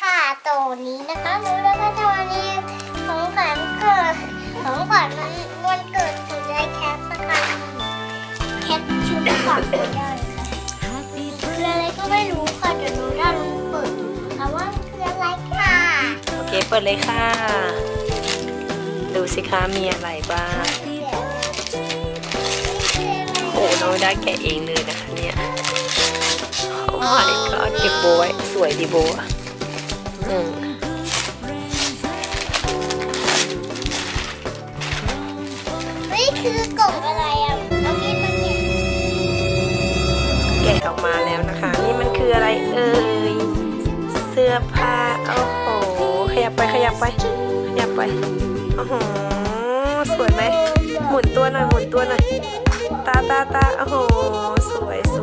ค่ะตัวนี้นะคะหนูแล้วก็จะวันนี้ของขวัญเกิดของขวัญมันวันเกิดถึงได้แคปนะคะแคปชุดขวัญไม่ได้ค่ะคืออะไรก็ไม่รู้ค่ะเดี๋ยวหนูจะลองเปิดดูนะว่ามันคืออะไรค่ะ โอเคเปิดเลยค่ะ ดูสิคะมีอะไรบ้างโอ้น้องได้แกะเองเลยนะคะเนี่ยโอ้ my god เก็บโนี่คือกล่องอะไรอะเอามีดมาเก็บแกะออกมาแล้วนะคะ นี่มันคืออะไรเอ่ย เสื้อผ้า โอ้โห ขยับไปขยับไป ขยับไป โอ้โห สวยไหม หมุนตัวหน่อย หมุนตัวหน่อย ตาตาตาโอ้โห สวยส